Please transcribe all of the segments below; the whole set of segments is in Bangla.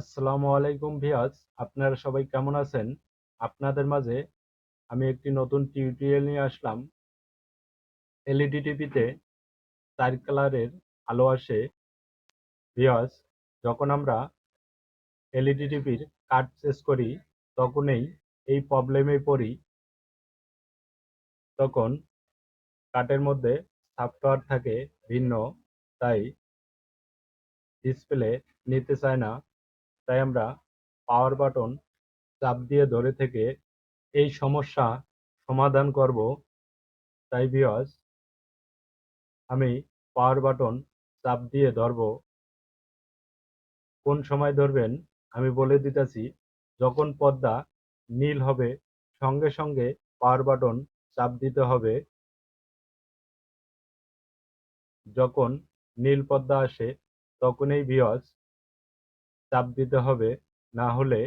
আসসালামু আলাইকুম ভিয়াজ, আপনারা সবাই কেমন আছেন? আপনাদের মাঝে আমি একটি নতুন টিউটোরিয়াল নিয়ে আসলাম। এলইডি টিভিতে চার কালারের আলো আসে। ভিয়াজ, যখন আমরা এলইডি টিভির কাট চেস করি, তখনই এই প্রবলেমে পড়ি। তখন কাটের মধ্যে সফটওয়্যার থাকে ভিন্ন, তাই ডিসপ্লে নিতে চায় না। তাই আমরা পাওয়ার বাটন চাপ দিয়ে ধরে থেকে এই সমস্যা সমাধান করব। তাই ভিউয়ার্স আমি পাওয়ার বাটন চাপ দিয়ে ধরব। কোন সময় ধরবেন? আমি বলে দিতেছি, যখন পদ্মা নীল হবে, সঙ্গে সঙ্গে পাওয়ার বাটন চাপ দিতে হবে। যখন নীল পদ্মা আসে, তখনই ভিউয়ার্স চাপ দিতে হবে, না হলে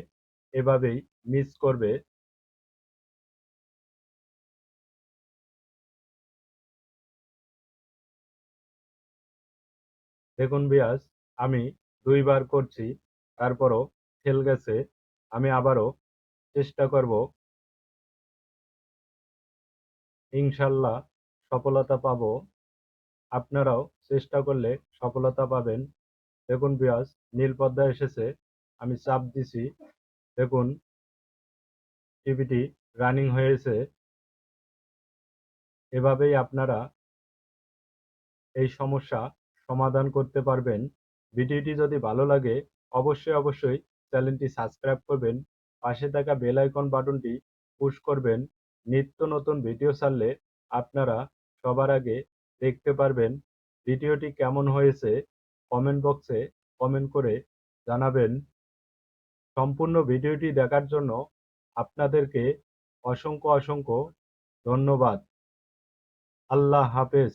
এভাবেই মিস করবে। দেখুন বিয়াস, আমি দুইবার করছি, তারপরও ফেল গেছে, আমি আবারও চেষ্টা করব। ইনশাল্লাহ সফলতা পাব। আপনারাও চেষ্টা করলে সফলতা পাবেন। দেখুন বিয়াস, নীল পর্দা এসেছে, আমি চাপ দিছি। দেখুন, টিভিটি রানিং হয়েছে। এভাবেই আপনারা এই সমস্যা সমাধান করতে পারবেন। ভিডিওটি যদি ভালো লাগে, অবশ্যই অবশ্যই চ্যানেলটি সাবস্ক্রাইব করবেন। পাশে থাকা বেল আইকন বাটনটি পুশ করবেন। নিত্য নতুন ভিডিও ছাড়লে আপনারা সবার আগে দেখতে পারবেন ভিডিওটি কেমন হয়েছে। কমেন্ট বক্সে কমেন্ট করে জানাবেন। সম্পূর্ণ ভিডিওটি দেখার জন্য আপনাদেরকে অসংখ্য অসংখ্য ধন্যবাদ। আল্লাহ হাফেজ।